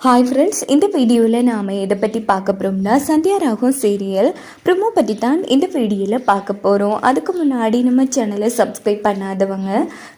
Hi friends இந்த வீடியோவில் நாம் எதை பற்றி பார்க்க போகிறோம்னா சந்தியா ராகும் சீரியல் ப்ரொமோ பற்றி தான் இந்த வீடியோவில் பார்க்க போகிறோம் அதுக்கு முன்னாடி நம்ம சேனலை சப்ஸ்கிரைப் பண்ணாதவங்க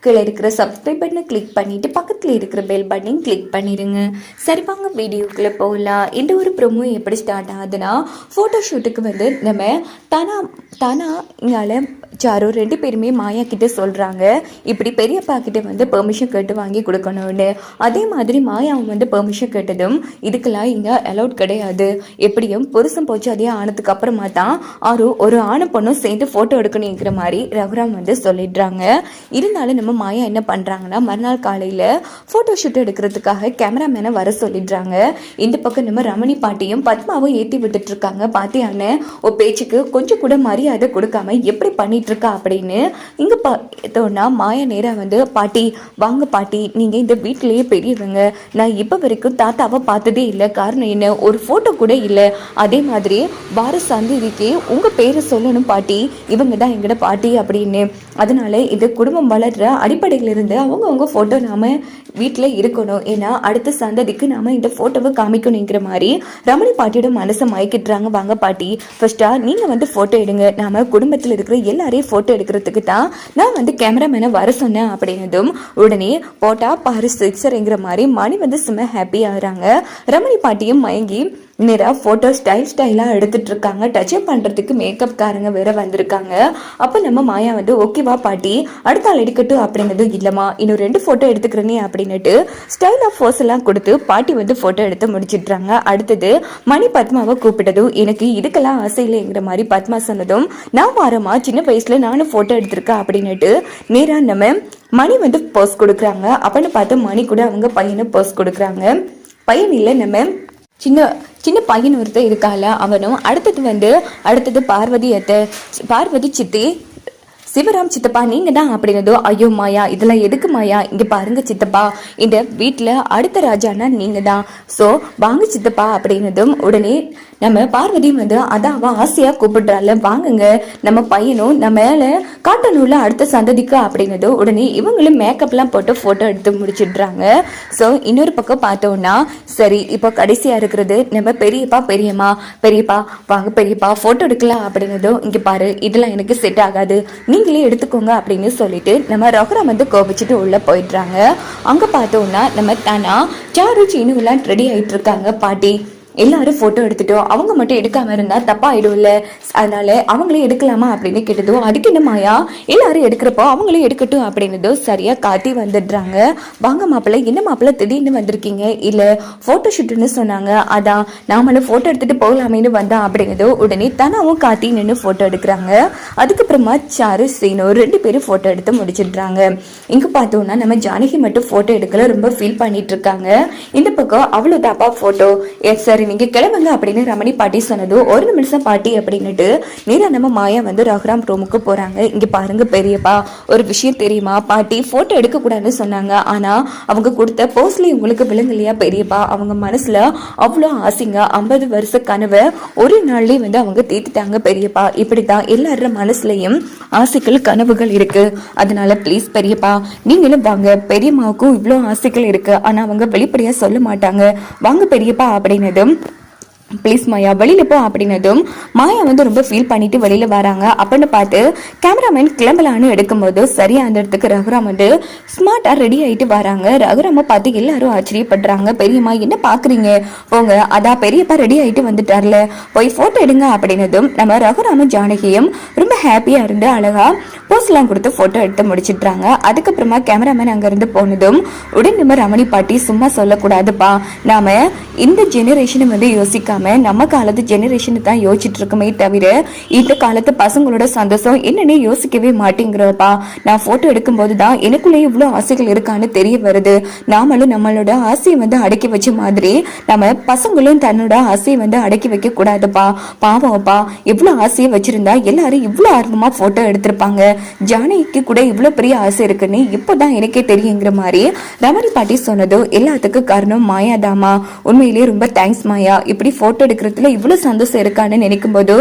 கீழே இருக்கிற சப்ஸ்கிரைப் பட்டனை கிளிக் பண்ணிவிட்டு பக்கத்தில் இருக்கிற பெல் பட்டனையும் கிளிக் பண்ணிடுங்க சரி வாங்க வீடியோக்குள்ளே போகலாம். இந்த ஒரு ப்ரொமோ எப்படி ஸ்டார்ட் ஆகுதுன்னா ஃபோட்டோ ஷூட்டுக்கு வந்து நம்ம தானா தானா இங்கால சாரு ரெண்டு பேருமே மாயா கிட்டே சொல்கிறாங்க இப்படி பெரியப்பா கிட்டே வந்து பெர்மிஷன் கேட்டு வாங்கி கொடுக்கணும்னு. அதே மாதிரி மாயாவும் வந்து பெர்மிஷன் கேட்டதும் இதுக்கெல்லாம் இங்கே அலௌட் கிடையாது. எப்படியும் புருஷன் போச்சு அதே ஆனதுக்கு அப்புறமா தான் ஆறு ஒரு ஆணை பொண்ணும் சேர்ந்து ஃபோட்டோ எடுக்கணுங்கிற மாதிரி ரகுராம் வந்து சொல்லிடுறாங்க. இருந்தாலும் நம்ம மாயா என்ன பண்ணுறாங்கன்னா மறுநாள் காலையில் ஃபோட்டோ ஷூட் எடுக்கிறதுக்காக கேமராமேனை வர சொல்லிடுறாங்க. இந்த பக்கம் நம்ம ரமணி பாட்டியும் பத்மாவும் ஏற்றி விட்டுட்டு இருக்காங்க. பாத்தியான்னு ஒரு பேச்சுக்கு கொஞ்சம் கூட மரியாதை கொடுக்காம எப்படி பண்ணிட்டு இருக்கா அப்படின்னு இங்கே பார்த்தோன்னா மாயா நேராக வந்து பாட்டி வாங்க பாட்டி நீங்கள் இந்த வீட்டிலேயே பெரியவங்க. நான் இப்போ வரைக்கும் தாத்தா தாத்தாவை பார்த்ததே இல்லை. காரணம் என்ன? ஒரு ஃபோட்டோ கூட இல்லை. அதே மாதிரி வார சந்ததிக்கு உங்கள் பேரை சொல்லணும் பாட்டி. இவங்க தான் எங்களோட பாட்டி அப்படின்னு. அதனால இது குடும்பம் வளர்கிற அடிப்படையிலிருந்து அவங்க அவங்க ஃபோட்டோ நாம் வீட்டில் இருக்கணும். ஏன்னா அடுத்த சந்ததிக்கு நாம் இந்த ஃபோட்டோவை காமிக்கணுங்கிற மாதிரி ரமணி பாட்டியோட மனசை மயக்கிட்டுறாங்க. வாங்க பாட்டி. ஃபஸ்ட்டாக நீங்கள் வந்து ஃபோட்டோ எடுங்க. நாம் குடும்பத்தில் இருக்கிற எல்லாரையும் ஃபோட்டோ எடுக்கிறதுக்கு தான் நான் வந்து கேமராமேனை வர சொன்னேன் அப்படின்னதும் உடனே போட்டா பாரு சிக்ஸருங்கிற மாதிரி மணி வந்து சும்மா ஹாப்பி ஆகுறாங்க. ரமணி பாட்டியும் மயங்கி நேராக ஃபோட்டோ ஸ்டைல் ஸ்டைலாக எடுத்துட்டு இருக்காங்க டச்சப் பண்ணுறதுக்கு மேக்கப் காரங்க வேற வந்திருக்காங்க. அப்போ நம்ம மாயா வந்து ஓகேவா பாட்டி அடுத்த ஆள் எடுக்கட்டும் அப்படிங்கிறது இல்லைம்மா இன்னும் ரெண்டு ஃபோட்டோ எடுத்துக்கிறேனே அப்படின்னுட்டு ஸ்டைல் ஆஃப் ஃபோர்ஸ் எல்லாம் கொடுத்து பாட்டி வந்து ஃபோட்டோ எடுத்து முடிச்சிட்றாங்க. அடுத்தது மணி பத்மாவை கூப்பிட்டதும் எனக்கு இதுக்கெல்லாம் ஆசை இல்லைங்கிற மாதிரி பத்மா சொன்னதும் நான் வாரமா சின்ன வயசில் நானும் ஃபோட்டோ எடுத்திருக்கேன் அப்படின்னுட்டு நேராக நம்ம மணி வந்து போஸ்ட் கொடுக்குறாங்க. அப்படின்னு பார்த்து மணி கூட அவங்க பையனை போஸ்ட் கொடுக்குறாங்க. பையன் இல்லை நம்ம சின்ன சின்ன பையன் ஒருத்தர் இருக்கால அவனும் அடுத்தது வந்து அடுத்தது பார்வதி அத்தை பார்வதி சித்தி சிவராம் சித்தப்பா நீங்க தான் அப்படின்னதோ ஐயோ மாயா இதெல்லாம் எதுக்கு மாயா? இங்க பாருங்க சித்தப்பா இந்த வீட்டில் அடுத்த ராஜானா நீங்க தான். ஸோ வாங்க சித்தப்பா அப்படின்னதும் உடனே நம்ம பார்வதியும் வந்து அதாவா ஆசையாக ஆசையா கூப்பிடுறாள் வாங்குங்க. நம்ம பையனும் நம்ம மேல காட்டணும்ல அடுத்த சந்ததிக்கு அப்படின்னதோ உடனே இவங்களும் மேக்கப்லாம் போட்டு போட்டோ எடுத்து முடிச்சிடுறாங்க. ஸோ இன்னொரு பக்கம் பார்த்தோம்னா சரி இப்போ கடைசியா இருக்கிறது நம்ம பெரியப்பா பெரியம்மா பெரியப்பா வாங்க பெரியப்பா போட்டோ எடுக்கலாம் அப்படின்னதும் இங்கே பாரு இதெல்லாம் எனக்கு செட் ஆகாது. நீங்களே எடுத்துக்கோங்க அப்படின்னு சொல்லிட்டு நம்ம ரகுராம் வந்து கோபிச்சுட்டு உள்ளே போயிடுறாங்க. அங்கே பார்த்தோம்னா நம்ம தானா சாரு சீனுலாம் ரெடி ஆகிட்டு இருக்காங்க பாட்டி. எல்லாரும் ஃபோட்டோ எடுத்துட்டோம் அவங்க மட்டும் எடுக்காமல் இருந்தால் தப்பாக ஆகிடும்ல அதனால அவங்களே எடுக்கலாமா அப்படின்னு கேட்டதோ அதுக்கு என்ன மாயா? எல்லாரும் எடுக்கிறப்போ அவங்களே எடுக்கட்டும் அப்படின்னதோ சரியாக காட்டி வந்துடுறாங்க. வாங்க மாப்பிள்ளை என்ன மாப்பிள்ளை திடீர்னு வந்திருக்கீங்க? இல்லை ஃபோட்டோ ஷூட்னு சொன்னாங்க. அதான் நாமளும் ஃபோட்டோ எடுத்துகிட்டு போகலாமேன்னு வந்தான் அப்படின்னதோ உடனே தனாவும் காத்தி நின்று ஃபோட்டோ எடுக்கிறாங்க. அதுக்கப்புறமா சாரு சீனோ ரெண்டு பேரும் ஃபோட்டோ எடுத்து முடிச்சிடுறாங்க. இங்கே பார்த்தோம்னா நம்ம ஜானகி மட்டும் ஃபோட்டோ எடுக்கல ரொம்ப ஃபீல் பண்ணிட்டு இருக்காங்க. இந்த பக்கம் அவ்வளோ தாப்பா ஃபோட்டோ எஸ் சார் நீங்க கிளம்புங்க அப்படின்னு ரமணி பாட்டி சொன்னது. ஒரு நிமிஷம் பாட்டி அப்படின்னுட்டு நேரா நம்ம மாயா வந்து ரகுராம் ரூமுக்கு போறாங்க. இங்க பாருங்க பெரியப்பா ஒரு விஷயம் தெரியுமா? பாட்டி போட்டோ எடுக்க கூடாதுன்னு சொன்னாங்க. ஆனா அவங்க கொடுத்த போஸ்ட்ல உங்களுக்கு விளங்கலையா பெரியப்பா? அவங்க மனசுல அவ்வளோ ஆசைங்க. ஐம்பது வருஷ கனவை ஒரு நாள்லயே வந்து அவங்க தீர்த்துட்டாங்க பெரியப்பா. இப்படிதான் எல்லாரோட மனசுலயும் ஆசைகள் கனவுகள் இருக்கு. அதனால ப்ளீஸ் பெரியப்பா நீங்களும் வாங்க. பெரியம்மாவுக்கும் இவ்வளோ ஆசைகள் இருக்கு. ஆனா அவங்க வெளிப்படையா சொல்ல மாட்டாங்க. வாங்க பெரியப்பா அப்படின்னதும் ப்ளீஸ் மாயா வெளியில் போ அப்படின்னதும் மாயா வந்து ரொம்ப ஃபீல் பண்ணிட்டு வெளியில் வராங்க. அப்படின்னு பார்த்து கேமராமேன் கிளம்பலான்னு எடுக்கும்போது சரியா அந்த இடத்துக்கு ரகுராம் வந்து ஸ்மார்ட்டாக ரெடி ஆகிட்டு வராங்க. ரகுராமை பார்த்து எல்லாரும் ஆச்சரியப்படுறாங்க. பெரியம்மா என்ன பார்க்குறீங்க? போங்க அதான் பெரியப்பா ரெடி ஆகிட்டு வந்துட்டார்ல. போய் ஃபோட்டோ எடுங்க அப்படின்னதும் நம்ம ரகுராமும் ஜானகியும் ரொம்ப ஹாப்பியாக இருந்து அழகாக போஸ்ட்லாம் கொடுத்து ஃபோட்டோ எடுத்து முடிச்சிட்றாங்க. அதுக்கப்புறமா கேமராமேன் அங்கேருந்து போனதும் உடனே நம்ம ரமணி பாட்டி சும்மா சொல்லக்கூடாதுப்பா. நாம இந்த ஜெனரேஷனை வந்து யோசிக்காம நம்ம காலத்து ஜெனரேஷனை தான் யோசிச்சுட்டு இருக்கோமே தவிர இந்த காலத்து பசங்களோட சந்தோஷம் என்னன்னு யோசிக்கவே மாட்டேங்கிறப்பா. நான் போட்டோ எடுக்கும்போது தான் எனக்குள்ளே இவ்வளோ ஆசைகள் இருக்கான்னு தெரிய வருது. நாமளும் நம்மளோட ஆசையை வந்து அடக்கி வச்ச மாதிரி நம்ம பசங்களும் தன்னோட ஆசையை வந்து அடக்கி வைக்க கூடாதுப்பா பாவம்ப்பா இவ்வளோ ஆசையை வச்சிருந்தா எல்லாரும் இவ்வளோ ஆர்வமா ஃபோட்டோ எடுத்திருப்பாங்க. ஜானகிக்கு கூட இவ்வளோ பெரிய ஆசை இருக்குன்னு இப்போதான் எனக்கே தெரியுங்கிற மாதிரி ரமணி பாட்டி சொன்னதும் எல்லாத்துக்கும் காரணம் மாயாதாமா உண்மையிலேயே ரொம்ப தேங்க்ஸ் மாயா. இப்படி போட்டோ எடுக்கிறதுல இவ்வளவு சந்தோஷம் இருக்கான்னு நினைக்கும் போது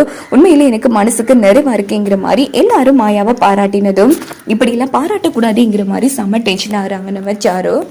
எனக்கு மனசுக்கு நிறைவா இருக்குங்கிற மாதிரி எல்லாரும் மாயாவை பாராட்டினதும் இப்படி எல்லாம் பாராட்டக்கூடாதுங்கிற மாதிரி செம்ம டென்ஷன் ஆகிறாங்க நம்ம சாரோ